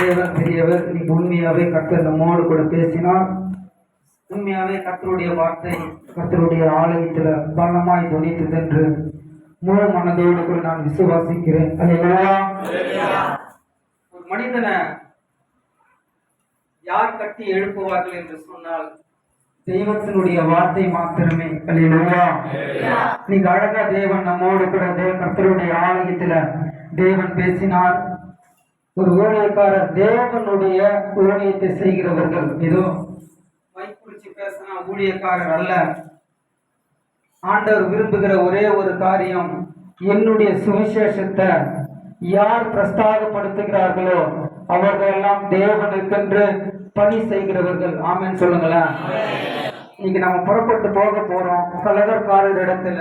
தேவன் பெரியவர் இன்னைக்கு உண்மையாவே கர்த்தர் நம்மோடு கூட பேசினார். உண்மையாவே கர்த்தருடைய வார்த்தை கர்த்தருடைய ஆலயத்துல பலமாய் துணித்தது என்று முழு மனதோடு கூட நான் விசுவாசிக்கிறேன். ஒரு மனிதனை யார் கட்டி எழுப்புவார்கள் என்று சொன்னால் தெய்வத்தினுடைய வார்த்தை மாத்திரமே. அல்லேலூயா நீங்க அழகா தேவன் நம்மோடு கூட தேவ கர்த்தருடைய ஆலயத்துல தேவன் பேசினார். ஒரு ஊழியக்காரர் தேவனுடைய ஊழியத்தை செய்கிறவர்கள். ஏதோ மைக்குறிச்சி பேசினா ஊழியக்காரர் அல்ல. ஆண்டவர் விரும்புகிற ஒரே ஒரு காரியம் என்னுடைய சுவிசேஷத்தை யார் பிரஸ்தாகப்படுத்துகிறார்களோ அவர்கள் எல்லாம் தேவனுக்கென்று பணி செய்கிறவர்கள். ஆமென் சொல்லுங்களேன். இன்னைக்கு நம்ம புறப்பட்டு போக போறோம். கலகர்காரர் இடத்துல.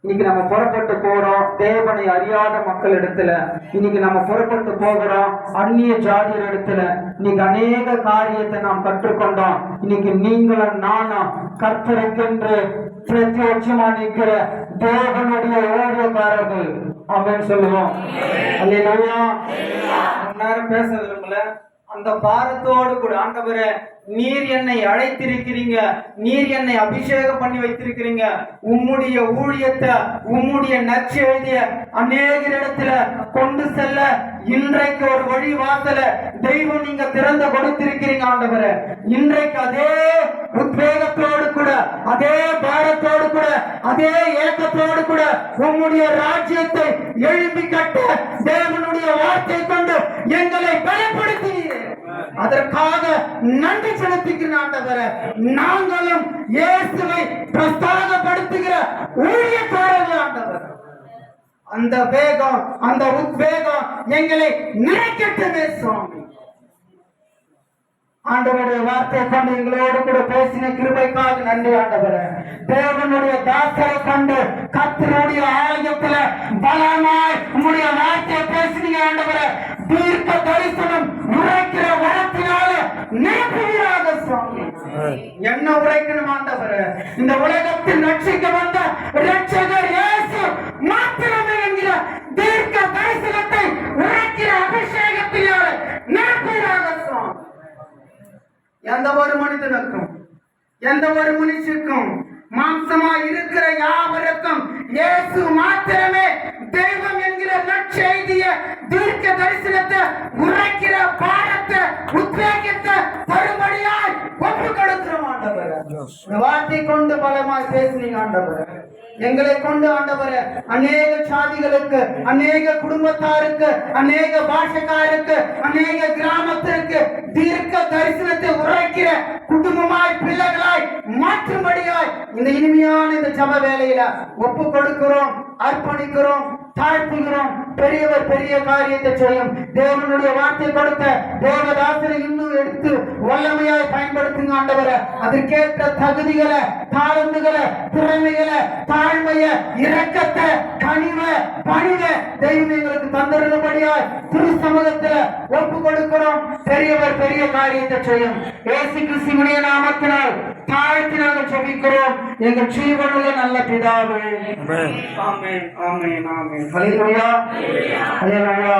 இன்னைக்கு நம்ம புறப்பட்டு போறோம். தேவனை அறியாத மக்கள் இடத்துல. இன்னைக்கு நம்ம புறப்பட்டு போகிறோம். அந்நிய ஜாதியர் இடத்துல. இன்னைக்கு அநேக காரியத்தை நாம் கற்றுக்கொண்டோம். இன்னைக்கு நீங்களும் நானும் கர்த்தருக்கென்று பிரத்யட்சமா நிற்கிற தேவனுடைய ஊழியக்காரர்கள். ஆமென் சொல்லுவோம். அல்லேலூயா. ரொம்ப நேரம் பேச விரும்பல அந்த பாரத்தோடு கூட ஆண்டவரே நீர் என்னை அழைத்திருக்கிறீங்க நீர் என்னை அபிஷேகம் பண்ணி வைத்திருக்கிறீங்க. உம்முடைய ஊழியத்தை உம்முடைய நற்செய்திய அநேக இடத்துல கொண்டு செல்ல இன்றைக்கு ஒரு வழி வாசல தெய்வம் நீங்க திறந்த கொடுத்திருக்கிறீங்க ஆண்டவரே. இன்றைக்கு அதே உத்வேகத்தோடு கூட அதே பாரத்தோடு கூட அதே ஏக்கத்தோடு கூட உம்முடைய ராஜ்யத்தை எழுப்பி கட்ட தேவனுடைய வார்த்தை கொண்டு எங்களை பலப்படுத்தினீர் அதற்காக நன்றி செலுத்துகிறேன் ஆண்டவர. நாங்களும் இயேசுவை பிரஸ்தாகப்படுத்துகிற ஊழியக்காரர்கள் ஆண்டவர். அந்த வேகம் அந்த உத்வேகம் எங்களை நினைக்கட்டுமே சுவாமி. ஆண்டவருடைய வார்த்தை கொண்டு எங்களோடு கூட பேசின கிருபைக்காக நன்றி ஆண்டவரே. தேவனுடைய தாசரை கண்டு கத்தருடைய ஆலயத்துல பலமாய் உங்களுடைய வார்த்தையை பேசினீங்க ஆண்டவரே. தீர்க்க தரிசனம் என்ன உழைக்கணும் ஆண்டவரே? இந்த உலகத்தில் ரட்சிக்க வந்த ரட்சகர் இயேசு மாத்திரமே என்கிற தீர்க்க தரிசனத்தை உரைக்கிற அபிஷேகத்தினால நிரப்புவீராக எந்த ஒரு மனிதனுக்கும் எந்த ஒரு மனுஷனுக்கும் மாம்சமா இருக்கிற யாவருக்கும் இயேசு மாத்திரமே தெய்வம் என்கிற நற்செய்திய தீர்க்க தரிசனத்தை உரைக்கிற பாடத்தை உத்வேகத்தை தரும்படியாய் ஒப்பு கொடுக்கிறோம் ஆண்டவர் இந்த வார்த்தை கொண்டு பலமாய் பேசுனீங்க ஆண்டவர். எங்களை கொண்டு ஆண்டவரே அநேக சாதிகளுக்கு அநேக குடும்பத்தாருக்கு அநேக பாஷக்காருக்கு அநேக கிராமத்திற்கு தீர்க்க தரிசனத்தை உரைக்கிற குடும்பமாய் பிள்ளைகளாய் மாற்றும்படியாய் இந்த இனிமையான இந்த ஜப வேலையில ஒப்பு கொடுக்கிறோம் அர்ப்பணிக்கிறோம் தாழ்த்துகிறோம். பெரியவர் பெரிய காரியத்தை செய்யும். தேவனுடைய வார்த்தை கொடுத்த தேவதாசனையும் எடுத்து வல்லமையாய் பயன்படுத்துங்க ஆண்டவரை. அதற்கேற்ற தகுதிகளை தாழ்ந்துகளை திறமைகளை தாழ்மைய இரக்கத்தை கனிவை பணிவை தெய்வம் எங்களுக்கு தந்திருந்தபடியாய் திரு சமூகத்துல ஒப்பு கொடுக்கிறோம். பெரியவர் பெரிய காரியத்தை செய்யும். ஏசு கிறிஸ்துவனுடைய நாமத்தினால் தாழ்த்தி நாங்கள் ஜெபிக்கிறோம். எங்கள் ஜீவனுள்ள நல்ல பிதாவே. ஆமென். ஆமென். ஆமென். ஹalleluya. ஹalleluya.